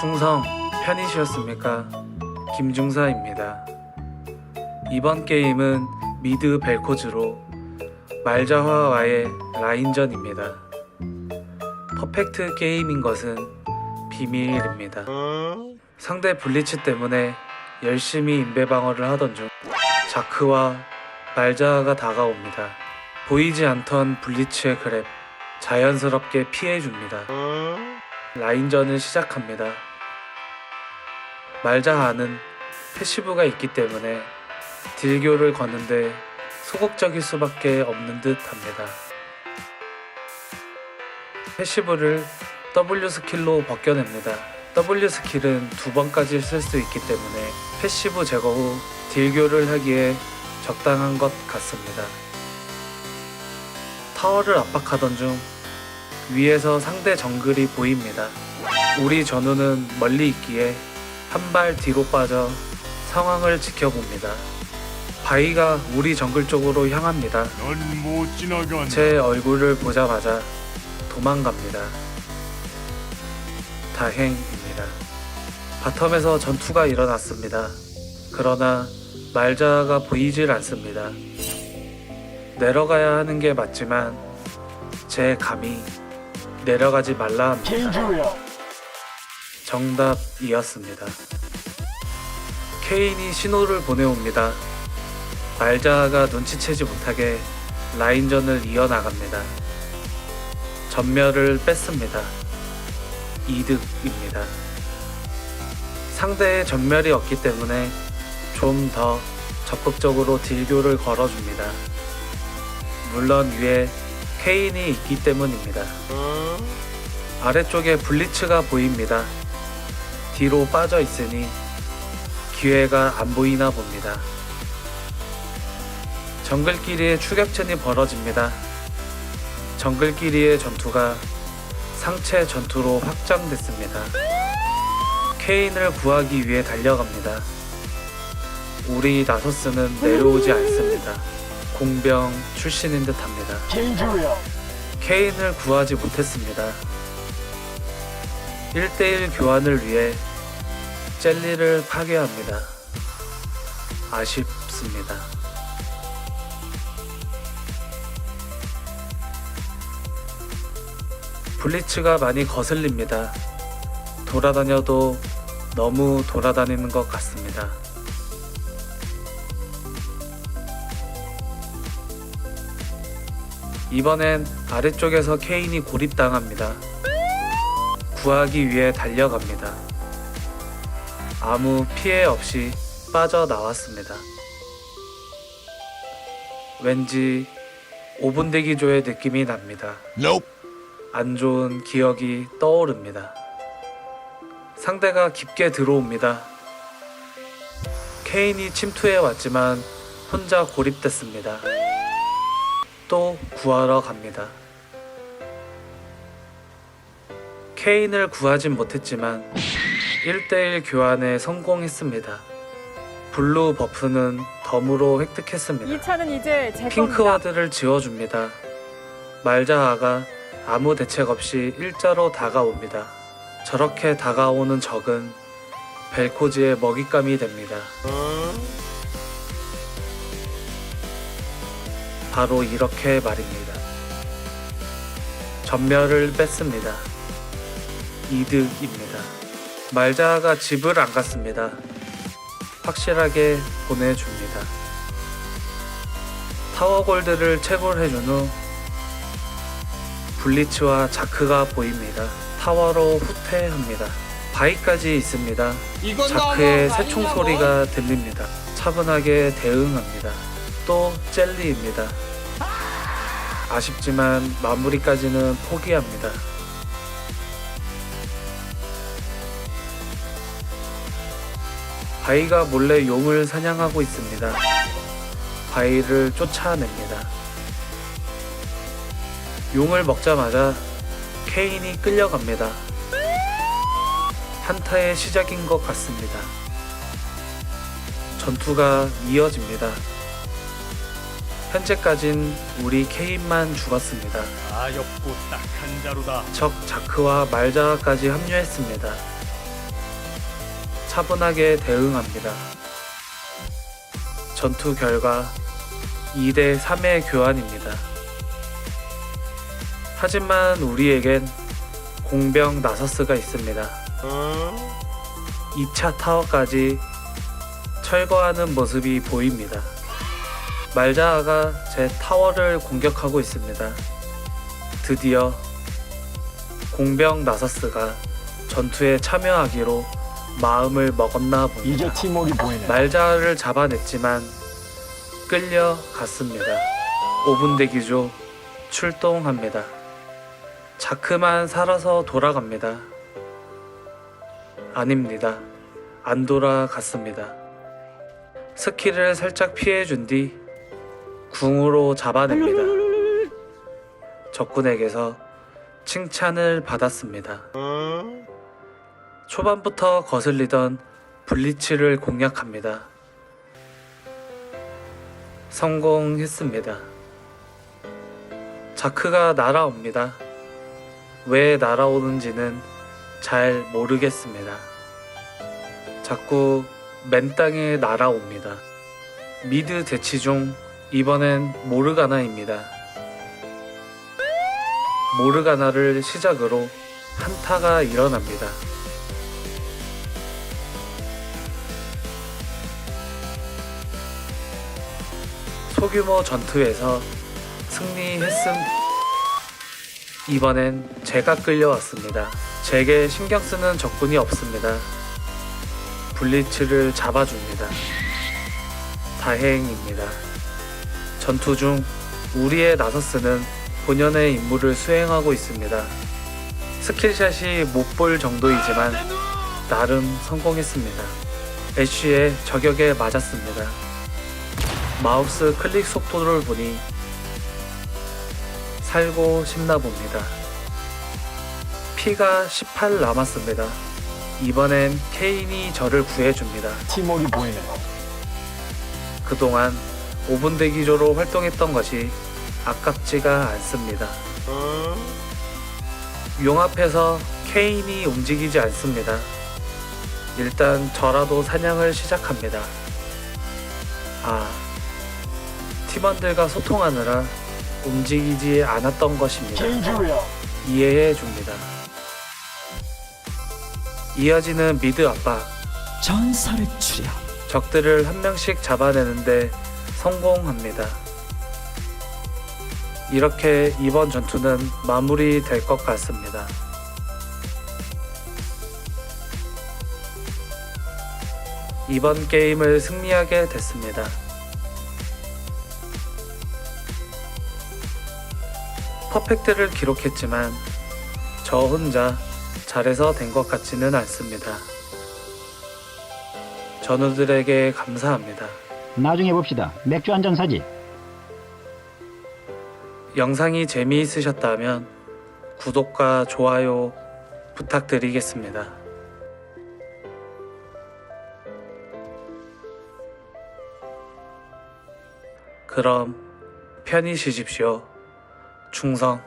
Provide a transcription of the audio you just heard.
충성 편이시었습니까? 김중사입니다. 이번 게임은 미드 벨코즈로 말자화와의 라인전입니다. 퍼펙트 게임인 것은 비밀입니다. 상대 블리츠 때문에 열심히 인베 방어를 하던 중 자크와 말자가 다가옵니다. 보이지 않던 블리츠의 그랩 자연스럽게 피해줍니다. 라인전을 시작합니다. 말자 하는 패시브가 있기 때문에 딜교를 거는데 소극적일 수밖에 없는 듯 합니다. 패시브를 W 스킬로 벗겨냅니다. W 스킬은 두 번까지 쓸 수 있기 때문에 패시브 제거 후 딜교를 하기에 적당한 것 같습니다. 타워를 압박하던 중 위에서 상대 정글이 보입니다. 우리 전우는 멀리 있기에 한 발 뒤로 빠져 상황을 지켜봅니다. 바위가 우리 정글 쪽으로 향합니다. 넌 못 지나간다. 제 얼굴을 보자마자 도망갑니다. 다행입니다. 바텀에서 전투가 일어났습니다. 그러나 말자가 보이질 않습니다. 내려가야 하는 게 맞지만 제 감이 내려가지 말라 합니다. 정답이었습니다. 케인이 신호를 보내옵니다. 말자가 눈치채지 못하게 라인전을 이어나갑니다. 전멸을 뺐습니다. 이득입니다. 상대의 전멸이 없기 때문에 좀 더 적극적으로 딜교를 걸어줍니다. 물론 위에 케인이 있기 때문입니다. 아래쪽에 블리츠가 보입니다. 뒤로 빠져 있으니 기회가 안 보이나 봅니다. 정글끼리의 추격전이 벌어집니다. 정글끼리의 전투가 상체 전투로 확장됐습니다. 케인을 구하기 위해 달려갑니다. 우리 나서스는 내려오지 않습니다. 공병 출신인 듯 합니다. 케인을 구하지 못했습니다. 1대1 교환을 위해 젤리를 파괴합니다. 아쉽습니다. 블리츠가 많이 거슬립니다. 돌아다녀도 너무 돌아다니는 것 같습니다. 이번엔 아래쪽에서 케인이 고립당합니다. 구하기 위해 달려갑니다. 아무 피해 없이 빠져나왔습니다. 왠지 5분 대기조의 느낌이 납니다. Nope. 안 좋은 기억이 떠오릅니다. 상대가 깊게 들어옵니다. 케인이 침투해 왔지만 혼자 고립됐습니다. 또 구하러 갑니다. 케인을 구하진 못했지만 1대1 교환에 성공했습니다. 블루 버프는 덤으로 획득했습니다. 이 차는 이제 제 겁니다. 핑크와드를 지워줍니다. 말자아가 아무 대책 없이 일자로 다가옵니다. 저렇게 다가오는 적은 벨코지의 먹잇감이 됩니다. 바로 이렇게 말입니다. 전멸을 뺐습니다. 이득입니다. 말자가 집을 안 갔습니다. 확실하게 보내줍니다. 타워 골드를 채굴해준 후 블리츠와 자크가 보입니다. 타워로 후퇴합니다. 바위까지 있습니다. 자크의 새총 소리가 들립니다. 차분하게 대응합니다. 또 젤리입니다. 아쉽지만 마무리까지는 포기합니다. 바위가 몰래 용을 사냥하고 있습니다. 바위를 쫓아냅니다. 용을 먹자마자 케인이 끌려갑니다. 한타의 시작인 것 같습니다. 전투가 이어집니다. 현재까진 우리 케인만 죽었습니다. 가엽고 딱 한 자루다. 적 자크와 말자까지 합류했습니다. 차분하게 대응합니다. 전투 결과 2대 3의 교환입니다. 하지만 우리에겐 공병 나서스가 있습니다. 2차 타워까지 철거하는 모습이 보입니다. 말자아가 제 타워를 공격하고 있습니다. 드디어 공병 나서스가 전투에 참여하기로 마음을 먹었나 봅니다. 이제 팀워크 보이네. 말자를 잡아냈지만 끌려갔습니다. 5분 대기조 출동합니다. 자크만 살아서 돌아갑니다. 아닙니다. 안 돌아갔습니다. 스킬을 살짝 피해준 뒤 궁으로 잡아냅니다. 적군에게서 칭찬을 받았습니다. 초반부터 거슬리던 블리츠를 공략합니다. 성공했습니다. 자크가 날아옵니다. 왜 날아오는지는 잘 모르겠습니다. 자꾸 맨 땅에 날아옵니다. 미드 대치 중 이번엔 모르가나입니다. 모르가나를 시작으로 한타가 일어납니다. 소규모 전투에서 승리했음. 이번엔 제가 끌려왔습니다. 제게 신경 쓰는 적군이 없습니다. 블리츠를 잡아줍니다. 다행입니다. 전투 중 우리의 나서스는 본연의 임무를 수행하고 있습니다. 스킬샷이 못 볼 정도이지만 나름 성공했습니다. 애쉬의 저격에 맞았습니다. 마우스 클릭 속도를 보니 살고 싶나 봅니다. 피가 18 남았습니다. 이번엔 케인이 저를 구해줍니다. 팀워크 보이네. 그동안 5분 대기조로 활동했던 것이 아깝지가 않습니다. 용 앞에서 케인이 움직이지 않습니다. 일단 저라도 사냥을 시작합니다. 아, 팀원들과 소통하느라 움직이지 않았던 것입니다. 이해해 줍니다. 이어지는 미드 압박. 전설의 추려 적들을 한 명씩 잡아내는데 성공합니다. 이렇게 이번 전투는 마무리될 것 같습니다. 이번 게임을 승리하게 됐습니다. 퍼펙트를 기록했지만 저 혼자 잘해서 된 것 같지는 않습니다. 전우들에게 감사합니다. 나중에 봅시다. 맥주 한 잔 사지. 영상이 재미있으셨다면 구독과 좋아요 부탁드리겠습니다. 그럼 편히 쉬십시오. 충성.